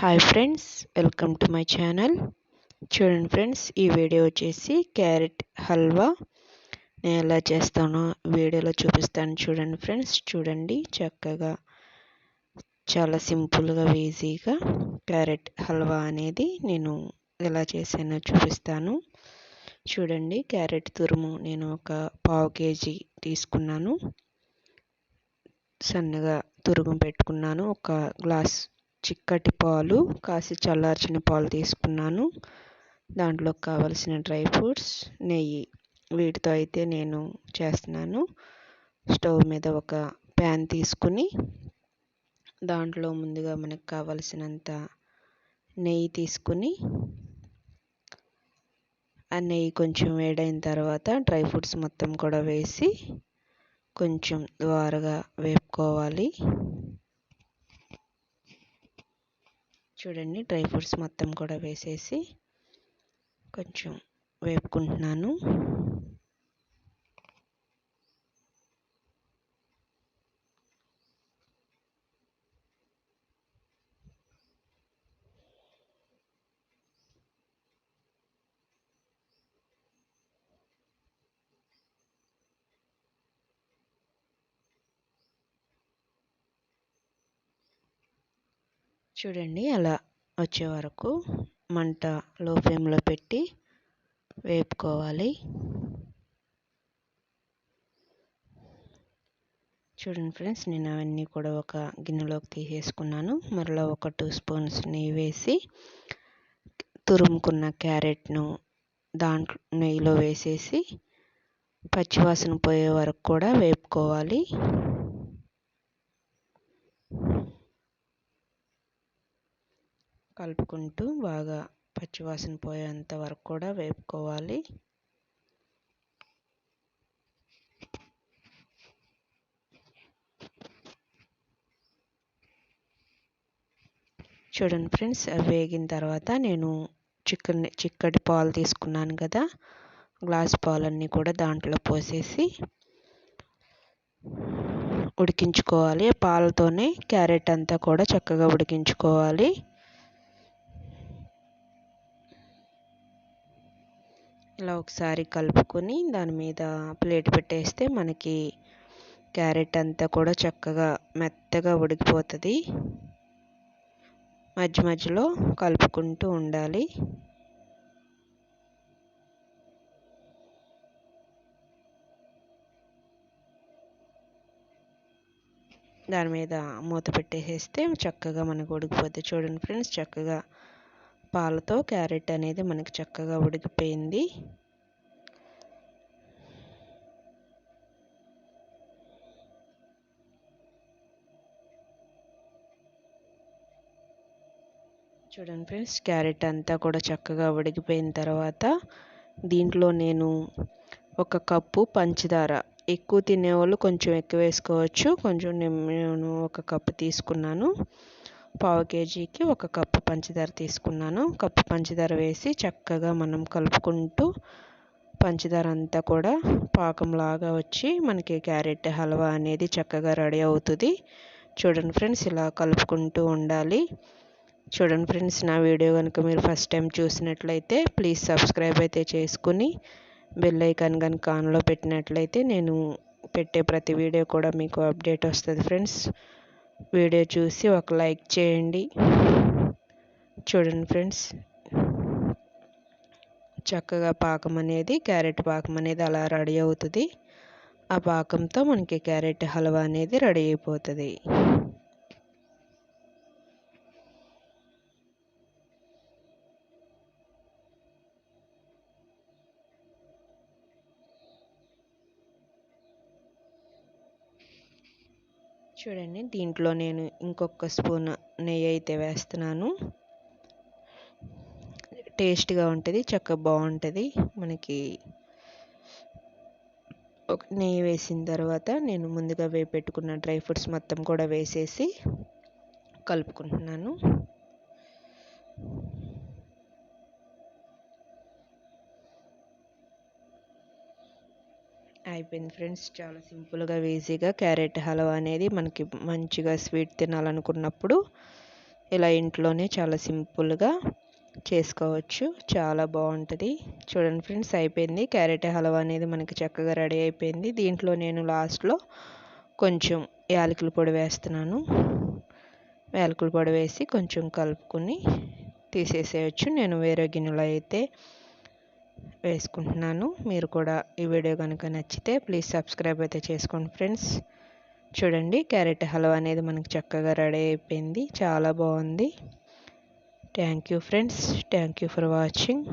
Hi friends welcome to my channel చూడండి friends ఈ video వచ్చేసి క్యారెట్ హల్వా నేను ఎలా చేస్తానో వీడియోలో చూపిస్తాను చూడండి ఫ్రెండ్స్ చూడండి చక్కగా చాలా సింపుల్గా ఈజీగా క్యారెట్ హల్వా అనేది నేను ఎలా చేశానో చూపిస్తాను. చూడండి క్యారెట్ తురుము నేను ఒక పావు కేజీ తీసుకున్నాను. సన్నగా తురుము పెట్టుకున్నాను. ఒక గ్లాస్ చిక్కటి పాలు కాసి చల్లార్చిన పాలు తీసుకున్నాను. దాంట్లో కావలసిన డ్రై ఫ్రూట్స్ నెయ్యి వీటితో అయితే నేను చేస్తున్నాను. స్టవ్ మీద ఒక ప్యాన్ తీసుకుని దాంట్లో ముందుగా మనకు కావలసినంత నెయ్యి తీసుకుని ఆ నెయ్యి కొంచెం వేడైన తర్వాత డ్రై ఫ్రూట్స్ మొత్తం కూడా వేసి కొంచెం ద్వారగా వేపుకోవాలి. చూడండి డ్రై ఫ్రూట్స్ మొత్తం కూడా వేసేసి కొంచెం వేపుకుంటున్నాను. చూడండి అలా వచ్చే వరకు మంట లో ఫ్లేమ్లో పెట్టి వేపుకోవాలి. చూడండి ఫ్రెండ్స్ నేను అవన్నీ కూడా ఒక గిన్నెలోకి తీసేసుకున్నాను. మరలా ఒక టూ స్పూన్స్ నెయ్యి వేసి తురుముకున్న క్యారెట్ను దాంట్లో నెయ్యిలో వేసేసి పచ్చివాసన పోయే వరకు కూడా వేపుకోవాలి. కలుపుకుంటూ బాగా పచ్చివాసన పోయేంత వరకు కూడా వేపుకోవాలి. చూడండి ఫ్రెండ్స్ అవి వేగిన తర్వాత నేను చిక్కని చిక్కటి పాలు తీసుకున్నాను కదా గ్లాస్ పాలన్నీ కూడా దాంట్లో పోసేసి ఉడికించుకోవాలి. పాలతోనే క్యారెట్ అంతా కూడా చక్కగా ఉడికించుకోవాలి. ఇలా ఒకసారి కలుపుకొని దాని మీద ప్లేట్ పెట్టేస్తే మనకి క్యారెట్ అంతా కూడా చక్కగా మెత్తగా ఉడికిపోతుంది. మధ్య మధ్యలో కలుపుకుంటూ ఉండాలి. దాని మీద మూత పెట్టేసేస్తే చక్కగా మనకు ఉడికిపోతుంది చూడండి ఫ్రెండ్స్ చక్కగా పాలతో క్యారెట్ అనేది మనకి చక్కగా ఉడికిపోయింది. చూడండి ఫ్రెండ్స్ క్యారెట్ అంతా కూడా చక్కగా ఉడికిపోయిన తర్వాత దీంట్లో నేను ఒక కప్పు పంచదార. ఎక్కువ తినేవాళ్ళు కొంచెం ఎక్కువ వేసుకోవచ్చు. కొంచెం నేను ఒక కప్పు తీసుకున్నాను. పావు కేజీకి ఒక కప్పు పంచదార తీసుకున్నాను. కప్పు పంచదార వేసి చక్కగా మనం కలుపుకుంటూ పంచదార అంతా కూడా పాకంలాగా వచ్చి మనకి క్యారెట్ హల్వా అనేది చక్కగా రెడీ అవుతుంది. చూడండి ఫ్రెండ్స్ ఇలా కలుపుకుంటూ ఉండాలి. చూడండి ఫ్రెండ్స్ నా వీడియో కనుక మీరు ఫస్ట్ టైం చూసినట్లయితే ప్లీజ్ సబ్స్క్రైబ్ అయితే చేసుకుని బెల్ ఐకాన్ కనుక ఆన్లో పెట్టినట్లయితే నేను పెట్టే ప్రతి వీడియో కూడా మీకు అప్డేట్ వస్తుంది ఫ్రెండ్స్. వీడియో చూసి ఒక లైక్ చేయండి. చూడండి ఫ్రెండ్స్. చక్కగా పాకం అనేది క్యారెట్ పాకం అనేది అలా రెడీ అవుతుంది. ఆ పాకంతో మనకి క్యారెట్ హల్వా అనేది రెడీ అయిపోతుంది. చూడండి దీంట్లో నేను ఇంకొక స్పూన్ నెయ్యి అయితే వేస్తున్నాను. టేస్ట్గా ఉంటుంది చక్కగా బాగుంటుంది. మనకి ఒక నెయ్యి వేసిన తర్వాత నేను ముందుగా వేపెట్టుకున్న డ్రై ఫ్రూట్స్ మొత్తం కూడా వేసేసి కలుపుకుంటున్నాను. అయిపోయింది ఫ్రెండ్స్. చాలా సింపుల్గా ఈజీగా క్యారెట్ హల్వా అనేది మనకి మంచిగా స్వీట్ తినాలనుకున్నప్పుడు ఇలా ఇంట్లోనే చాలా సింపుల్గా చేసుకోవచ్చు. చాలా బాగుంటుంది. చూడండి ఫ్రెండ్స్ అయిపోయింది. క్యారెట్ హల్వా అనేది మనకి చక్కగా రెడీ అయిపోయింది. దీంట్లో నేను లాస్ట్లో కొంచెం యాలకుల పొడి వేస్తున్నాను. యాలకుల పొడి వేసి కొంచెం కలుపుకొని తీసేసేయచ్చు. నేను వేరే గిన్నెలో అయితే వేసుకుంటున్నాను. మీరు కూడా ఈ వీడియో కనుక నచ్చితే ప్లీజ్ సబ్స్క్రైబ్ అయితే చేసుకోండి ఫ్రెండ్స్. చూడండి క్యారెట్ హల్వా అనేది మనకు చక్కగా రెడీ అయిపోయింది. చాలా బాగుంది. Thank you friends. Thank you for watching.